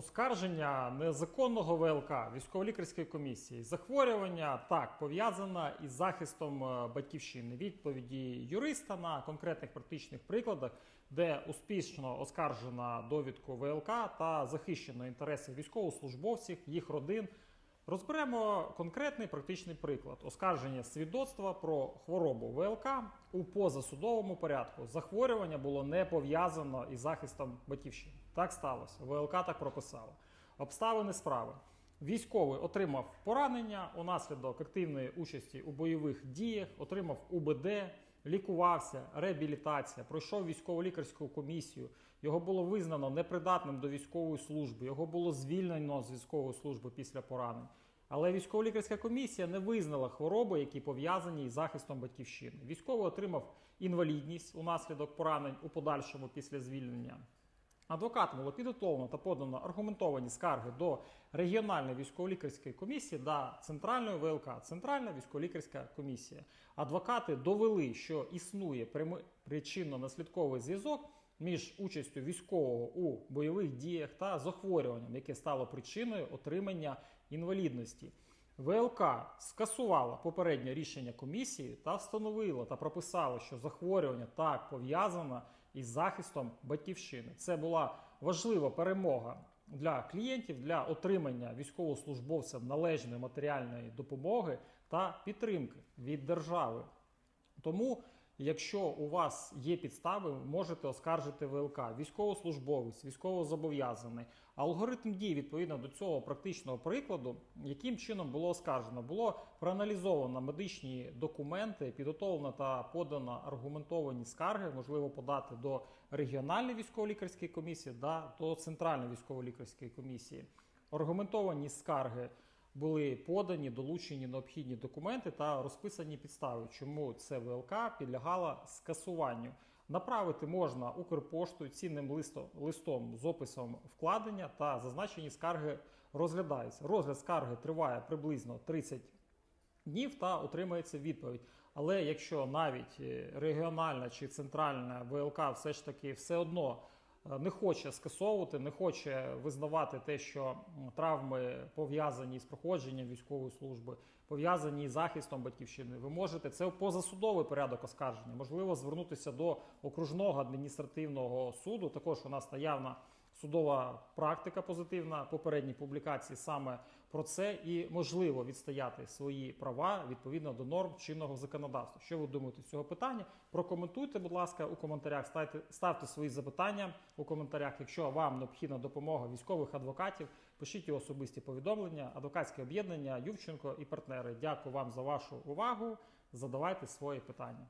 Оскарження незаконного ВЛК військово-лікарської комісії захворювання так пов'язана із захистом е, батьківщини. Відповіді юриста на конкретних практичних прикладах, де успішно оскаржена довідку ВЛК та захищено інтереси військовослужбовців, їх родин. Розберемо конкретний практичний приклад оскарження свідоцтва про хворобу ВЛК у позасудовому порядку. Захворювання було не пов'язано із захистом батьківщини. Так сталося. ВЛК так прописало. Обставини справи. Військовий отримав поранення унаслідок активної участі у бойових діях, отримав УБД, лікувався, реабілітація, пройшов військово-лікарську комісію. Його було визнано непридатним до військової служби. Його було звільнено з військової служби після поранень. Але військово-лікарська комісія не визнала хвороби, які пов'язані із захистом батьківщини. Військовий отримав інвалідність унаслідок поранень у подальшому після звільнення. Адвокатом було підготовлено та подано аргументовані скарги до регіональної військово-лікарської комісії та центральної ВЛК, Центральна військово-лікарська комісія. Адвокати довели, що існує причинно-наслідковий зв'язок між участю військового у бойових діях та захворюванням, яке стало причиною отримання інвалідності. ВЛК скасувала попереднє рішення комісії та встановила та прописала, що захворювання так пов'язано із захистом батьківщини. Це була важлива перемога для клієнтів для отримання військовослужбовцям належної матеріальної допомоги та підтримки від держави. Тому, якщо у вас є підстави, ви можете оскаржити ВЛК, військовослужбовець, військовозобов'язаний. Алгоритм дій відповідно до цього практичного прикладу, яким чином було оскаржено, було проаналізовано медичні документи, підготовлено та подано аргументовані скарги, можливо подати до регіональної військово-лікарської комісії та до центральної військово-лікарської комісії. Аргументовані скарги були подані, долучені необхідні документи та розписані підстави, чому це ВЛК підлягала скасуванню. Направити можна Укрпоштою цінним листом, листом з описом вкладення та зазначені скарги розглядаються. Розгляд скарги триває приблизно 30 днів та отримається відповідь. Але якщо навіть е, регіональна чи центральна ВЛК все ж таки все одно не хоче скасовувати, не хоче визнавати те, що травми пов'язані з проходженням військової служби, пов'язані з захистом батьківщини, ви можете це позасудовий порядок оскарження. Можливо, звернутися до окружного адміністративного суду. Також у нас наявна судова практика позитивна попередній публікації саме про це і можливо відстояти свої права відповідно до норм чинного законодавства. Що ви думаєте з цього питання? Прокоментуйте, будь ласка, у коментарях. Ставте, ставте свої запитання у коментарях. Якщо вам необхідна допомога військових адвокатів, пишіть особисті повідомлення, адвокатське об'єднання Ювченко і партнери. Дякую вам за вашу увагу. Задавайте свої питання.